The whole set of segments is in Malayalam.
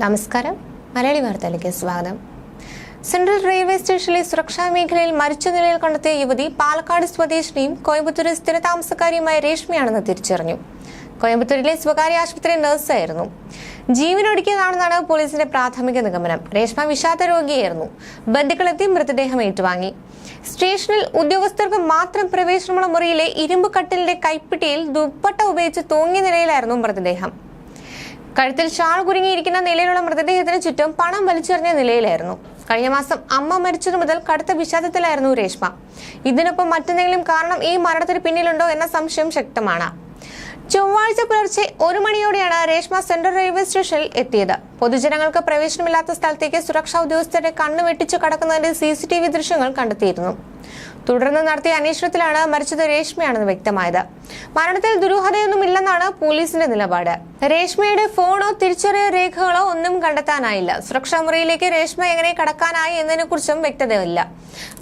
നമസ്കാരം. മലയാളി വാർത്തയിലേക്ക് സ്വാഗതം. സെൻട്രൽ റെയിൽവേ സ്റ്റേഷനിലെ സുരക്ഷാ മേഖലയിൽ മരിച്ച നിലയിൽ കണ്ടെത്തിയ യുവതി പാലക്കാട് സ്വദേശിനിയും കോയമ്പത്തൂർ സ്ഥിരതാമസക്കാരിയുമായ രേഷ്മയാണെന്ന് തിരിച്ചറിഞ്ഞു. കോയമ്പത്തൂരിലെ സ്വകാര്യ ആശുപത്രി നഴ്സായിരുന്നു. ജീവനൊടുക്കിയതാണെന്നാണ് പോലീസിന്റെ പ്രാഥമിക നിഗമനം. രേഷ്മ വിഷാദ രോഗിയായിരുന്നു. ബന്ധുക്കളെത്തി മൃതദേഹം ഏറ്റുവാങ്ങി. സ്റ്റേഷനിൽ ഉദ്യോഗസ്ഥർക്ക് മാത്രം പ്രവേശനമുള്ള മുറിയിലെ ഇരുമ്പ് കട്ടിലിന്റെ കൈപ്പിട്ടിയിൽ ദുപ്പട്ട ഉപയോഗിച്ച് തൂങ്ങിയ നിലയിലായിരുന്നു മൃതദേഹം. കഴുത്തിൽ ഷാൾ കുരുങ്ങിയിരിക്കുന്ന നിലയിലുള്ള മൃതദേഹത്തിന് ചുറ്റും പണം വലിച്ചെറിഞ്ഞ നിലയിലായിരുന്നു. കഴിഞ്ഞ മാസം അമ്മ മരിച്ചതു മുതൽ കടുത്ത വിഷാദത്തിലായിരുന്നു രേഷ്മ. ഇതിനൊപ്പം മറ്റെന്തെങ്കിലും കാരണം ഈ മരണത്തിന് പിന്നിലുണ്ടോ എന്ന സംശയം ശക്തമാണ്. ചൊവ്വാഴ്ച പുലർച്ചെ ഒരു മണിയോടെയാണ് രേഷ്മ സെൻട്രൽ റെയിൽവേ സ്റ്റേഷനിൽ എത്തിയത്. പൊതുജനങ്ങൾക്ക് പ്രവേശനമില്ലാത്ത സ്ഥലത്തേക്ക് സുരക്ഷാ ഉദ്യോഗസ്ഥരെ കണ്ണു വെട്ടിച്ചു കടക്കുന്നതിന്റെ സി സി ടി വി ദൃശ്യങ്ങൾ കണ്ടെത്തിയിരുന്നു. തുടർന്ന് നടത്തിയ അന്വേഷണത്തിലാണ് മരിച്ചത് രേഷ്മയാണെന്ന് വ്യക്തമായത്. മരണത്തിൽ ദുരൂഹതയൊന്നുമില്ലെന്നാണ് പോലീസിന്റെ നിലപാട്. രേഷ്മയുടെ ഫോണോ തിരിച്ചറിയ രേഖകളോ ഒന്നും കണ്ടെത്താനായില്ല. സുരക്ഷാ മുറിയിലേക്ക് രേഷ്മ എങ്ങനെ കടക്കാനായി എന്നതിനെക്കുറിച്ചും വ്യക്തതയില്ല.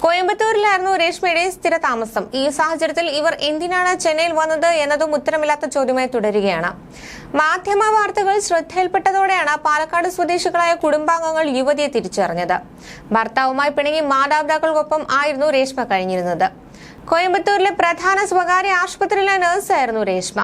കോയമ്പത്തൂരിലായിരുന്നു രേഷ്മയുടെ സ്ഥിര താമസം ഈ സാഹചര്യത്തിൽ ഇവർ എന്തിനാണ് ചെന്നൈയിൽ വന്നത് എന്നതും ഉത്തരമില്ലാത്ത ചോദ്യമായി തുടരുകയാണ്. മാധ്യമ വാർത്തകൾ ശ്രദ്ധയിൽപ്പെട്ടതോടെയാണ് പാലക്കാട് സ്വദേശികളായ കുടുംബാംഗങ്ങൾ യുവതിയെ തിരിച്ചറിഞ്ഞത്. ഭർത്താവുമായി പിണങ്ങി മാതാപിതാക്കൾക്കൊപ്പം ആയിരുന്നു രേഷ്മ കഴിഞ്ഞിരുന്നത്. കോയമ്പത്തൂരിലെ പ്രധാന സ്വകാര്യ ആശുപത്രിയിലെ നഴ്സായിരുന്നു രേഷ്മ.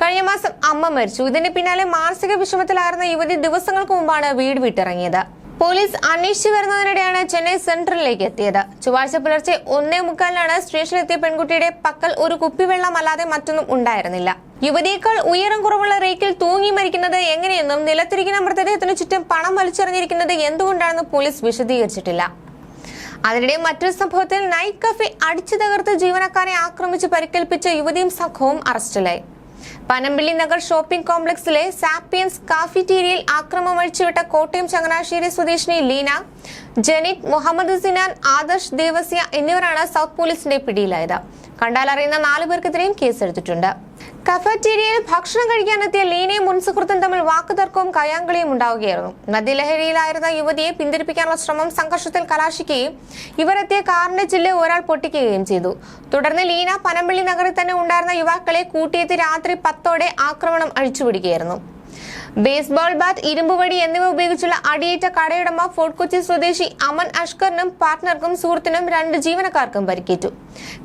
കഴിഞ്ഞ മാസം അമ്മ മരിച്ചു. ഇതിന് പിന്നാലെ മാനസിക വിഷമത്തിലായിരുന്ന യുവതി ദിവസങ്ങൾക്ക് മുമ്പാണ് വീട് വിട്ടിറങ്ങിയത്. പോലീസ് അന്വേഷിച്ചു വരുന്നതിനിടെയാണ് ചെന്നൈ സെൻട്രലിലേക്ക് എത്തിയത്. ചൊവ്വാഴ്ച പുലർച്ചെ ഒന്നേ മുക്കാലിനാണ് സ്റ്റേഷനിലെത്തിയ പെൺകുട്ടിയുടെ പക്കൽ ഒരു കുപ്പിവെള്ളം അല്ലാതെ മറ്റൊന്നും ഉണ്ടായിരുന്നില്ല. യുവതിയേക്കാൾ ഉയരം കുറവുള്ള റേക്കിൽ തൂങ്ങി മരിക്കുന്നത് എങ്ങനെയെന്നും നിലത്തിരിക്കുന്ന മൃതദേഹത്തിന് ചുറ്റും പണം വലിച്ചെറിഞ്ഞിരിക്കുന്നത് എന്തുകൊണ്ടാണെന്ന് പോലീസ് വിശദീകരിച്ചിട്ടില്ല. അതിനിടെ മറ്റൊരു സംഭവത്തിൽ നൈറ്റ് കഫേ അടിച്ചു തകർത്ത് ജീവനക്കാരെ ആക്രമിച്ച് പരിക്കേൽപ്പിച്ച യുവതിയും സംഘവും അറസ്റ്റിലായി. പനമ്പിള്ളി നഗർ ഷോപ്പിംഗ് കോംപ്ലക്സിലെ സാപ്പിയൻസ് കാഫിറ്റീരിയയിൽ ആക്രമം അഴിച്ചുവിട്ട കോട്ടയം ചങ്ങനാശ്ശേരി സ്വദേശിനി ലീന ജനിക് മുഹമ്മദ് സിനാൻ ആദർശ് ദേവസ്യ എന്നിവരാണ് സൗത്ത് പോലീസിന്റെ പിടിയിലായത്. കണ്ടാലറിയുന്ന നാലു പേർക്കെതിരെയും കേസെടുത്തിട്ടുണ്ട്. കഫറ്റീരിയയിൽ ഭക്ഷണം കഴിക്കാനെത്തിയ ലീനയും മുൻസുഹൃത്തും തമ്മിൽ വാക്കുതർക്കവും കയാങ്കളിയും ഉണ്ടാവുകയായിരുന്നു. നദിലഹരിയിലായിരുന്ന യുവതിയെ പിന്തിരിപ്പിക്കാനുള്ള ശ്രമം സംഘർഷത്തിൽ കലാശിക്കുകയും ഇവരെത്തിയ കാറിന്റെ ചില്ല് ഒരാൾ പൊട്ടിക്കുകയും ചെയ്തു. തുടർന്ന് ലീന പനമ്പള്ളി നഗറിൽ തന്നെ ഉണ്ടായിരുന്ന യുവാക്കളെ കൂട്ടിയെത്തി രാത്രി പത്തോടെ ആക്രമണം അഴിച്ചുപിടിക്കുകയായിരുന്നു ബേസ്ബോൾ ബാറ്റ് ഇരുമ്പുവടി എന്നിവ ഉപയോഗിച്ചുള്ള അടിയേറ്റ കടയുടമ ഫോർട്ട് കൊച്ചി സ്വദേശി അമൻ അഷ്കറിനും പാർട്ട്ണർക്കും സുഹൃത്തിനും രണ്ട് ജീവനക്കാർക്കും പരിക്കേറ്റു.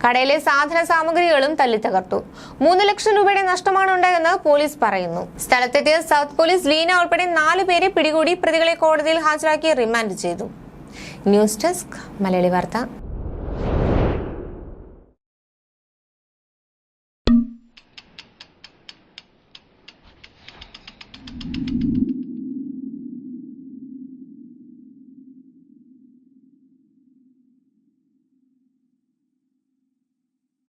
കടയിലെ സാധന സാമഗ്രികളും തല്ലിത്തകർത്തു മൂന്ന് ലക്ഷം രൂപയുടെ നഷ്ടമാണ് ഉണ്ടായതെന്ന് പോലീസ് പറയുന്നു. സ്ഥലത്തെത്തിയ സൗത്ത് പോലീസ് ലീന ഉൾപ്പെടെ നാല് പേരെ പിടികൂടി പ്രതികളെ കോടതിയിൽ ഹാജരാക്കി റിമാൻഡ് ചെയ്തു. ന്യൂസ് ഡെസ്ക് മലയാളി വാർത്ത.